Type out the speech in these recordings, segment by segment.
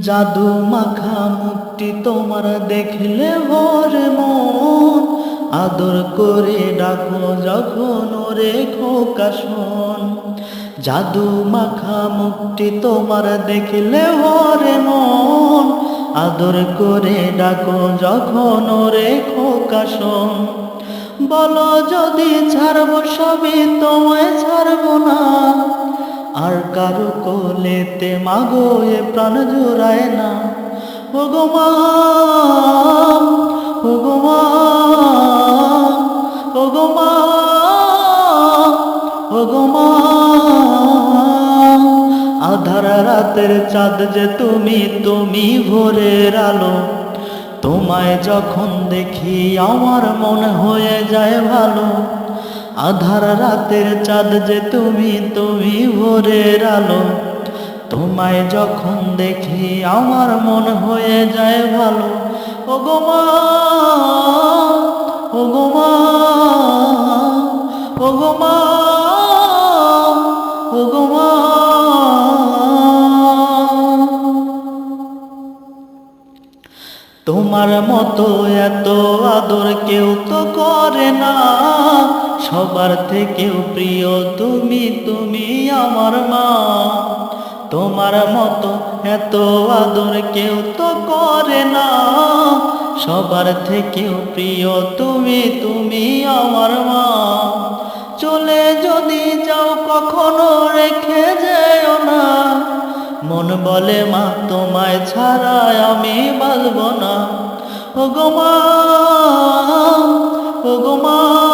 জাদু মাখা মুক্তি তোমার দেখলে ভরে মন। আদর করে ডাকো যখন ওরে খোকা শোন। জাদু মাখা মুক্তি তোমার দেখলে ভরে মন। আদর করে ডাকো যখন ওরে খোকা শোন। বলো যদি ছাড়বো সবই তোমায় ছাড়বো না। আর কারও কোলেতে মাগো এ প্রাণ জুড়ায় না। ও গো মা ও মা ও গো মা ও মা, আধার রাতের চাঁদ যে তুমি তুমি ভোরের আলো। তোমায় যখন দেখি আমার মন হয়ে যায় ভালো। আধার রাতের চাঁদ যে তুমি তুমি ভোরের আলো। তোমায় যখন দেখি আমার মন হয়ে যায় ভালো। ও গো মা ও গো মা ও গোমা ও গো তোমার মতো এত আদর কেউ তো করে না। সবার থেকেও প্রিয়, তুমি তুমি আমার মা। তোমার মতো এত আদর কেউ তো করে না। সবার থেকেও প্রিয়, তুমি তুমি আমার মা। চলে যদি যাও কখনো রেখে যেও না। মন বলে, মা, তোমায় ছাড়া আমি বাঁচব না। ও গো মা ও গো মা।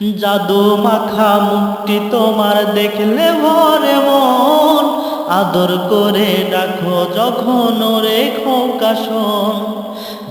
জাদু মাখা মুক্তি তোমার দেখলে ভরে মন। আদর করে ডাকো যখন ওরে খোকাশন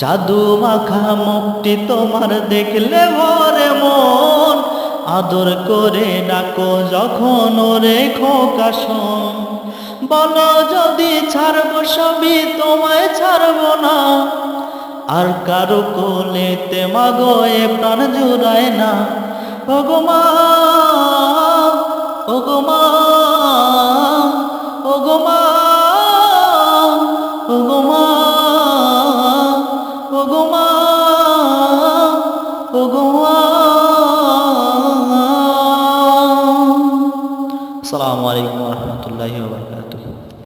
জাদু মাখা মুক্তি তোমার দেখলে ভরে মন। আদর করে ডাকো যখন ওরে খোকাশন বলো যদি ছাড়বো সবই তোমায় ছাড়বো না। আর কারও কোলেতে মাগো এ প্রাণ জুড়ায় না। ও গো মা, ও গো মা, ও গো মা, ও গো মা, ও গো মা, ও গো মা। আসসালামু আলাইকুম রাহমাতুল্লাহি